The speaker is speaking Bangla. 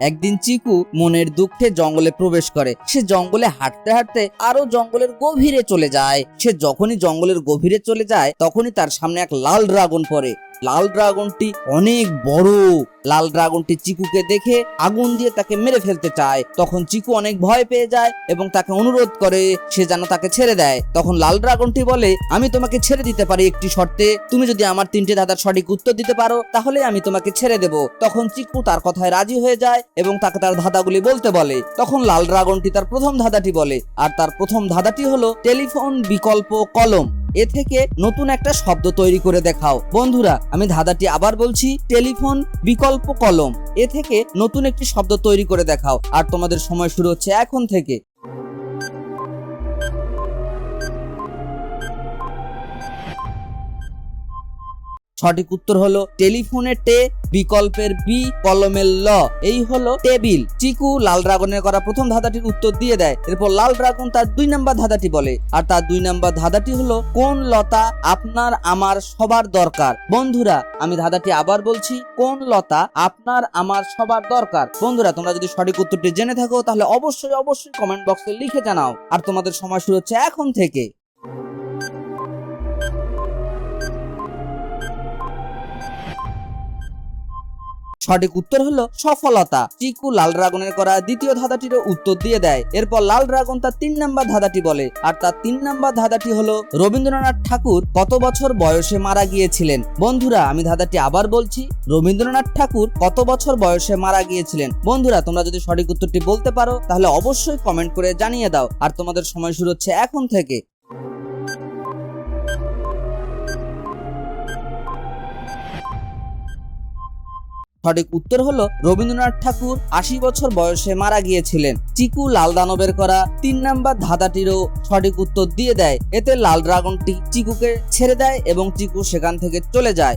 একদিন চিকু মনের দুঃখে জঙ্গলে প্রবেশ করে। সে জঙ্গলে হাঁটতে হাঁটতে আরও জঙ্গলের গভীরে চলে যায়। সে যখনই জঙ্গলের গভীরে চলে যায়, তখনই তার সামনে এক লাল ড্রাগন পড়ে। লাল ড্রাগনটি অনেক বড়। লাল ড্রাগনটি চিকুকে দেখে আগুন দিয়ে তাকে মেরে ফেলতে চায়। তখন চিকু অনেক ভয় পেয়ে যায় এবং তাকে অনুরোধ করে, সে যেন তাকে ছেড়ে দেয়। তখন লাল ড্রাগনটি বলে, আমি তোমাকে ছেড়ে দিতে পারি একটি শর্তে। তুমি যদি আমার তিনটে ধাঁধার সঠিক উত্তর দিতে পারো, তাহলে আমি তোমাকে ছেড়ে দেব। তখন চিকু তার কথায় রাজি হয়ে যায় এবং তাকে তার ধাঁধাগুলি বলতে বলে। তখন লাল ড্রাগনটি তার প্রথম ধাঁধাটি বলে। আর তার প্রথম ধাঁধাটি হলো টেলিফোন বিকল্প কলম। এ থেকে নতুন একটা শব্দ তৈরি করে দেখাও। বন্ধুরা, আমি ধাঁধাটি আবার বলছি, টেলিফোন বিকল্প কলম। এ থেকে নতুন একটি শব্দ তৈরি করে দেখাও। আর তোমাদের সময় শুরু হচ্ছে এখন থেকে। সঠিক উত্তর হলো টেলিফোনে টে বিকল্পের বি কলমের ল। এই হলো টেবিল। চিকু লাল ড্রাগনের করা প্রথম ধাঁধাটির উত্তর দিয়ে দেয়। এরপর লাল ড্রাগন তার দুই নাম্বার ধাঁধাটি বলে। আর তার দুই নাম্বার ধাঁধাটি হলো, কোন লতা আপনার আমার সবার দরকার? বন্ধুরা, আমি ধাঁধাটি আবার বলছি, কোন লতা আপনার আমার সবার দরকার? বন্ধুরা, তোমরা যদি সঠিক উত্তরটি জেনে থাকো, তাহলে অবশ্যই অবশ্যই কমেন্ট বক্সে লিখে জানাও। আর তোমাদের সময় শুরু হচ্ছে এখন থেকে। সঠিক উত্তর হলো সফলতা। চিকু লাল ড্রাগনের করা দ্বিতীয় ধাঁধাটির উত্তর দিয়ে দেয়। এরপর লাল ড্রাগন তার তিন নাম্বার ধাঁধাটি বলে। আর তার তিন নাম্বার ধাঁধাটি হলো রবীন্দ্রনাথ ঠাকুর কত বছর বয়সে মারা গিয়েছিলেন? বন্ধুরা, আমি ধাঁধাটি আবার বলছি, রবীন্দ্রনাথ ঠাকুর কত বছর বয়সে মারা গিয়েছিলেন? বন্ধুরা, তোমরা যদি সঠিক উত্তরটি বলতে পারো, তাহলে অবশ্যই কমেন্ট করে জানিয়ে দাও। আর তোমাদের সময় শুরু হচ্ছে এখন থেকে। সঠিক উত্তর হলো রবীন্দ্রনাথ ঠাকুর আশি বছর বয়সে মারা গিয়েছিলেন। চিকু লাল দানবের করা তিন নাম্বার ধাঁধাটিরও সঠিক উত্তর দিয়ে দেয়। এতে লাল ড্রাগনটি চিকুকে ছেড়ে দেয় এবং চিকু সেখান থেকে চলে যায়।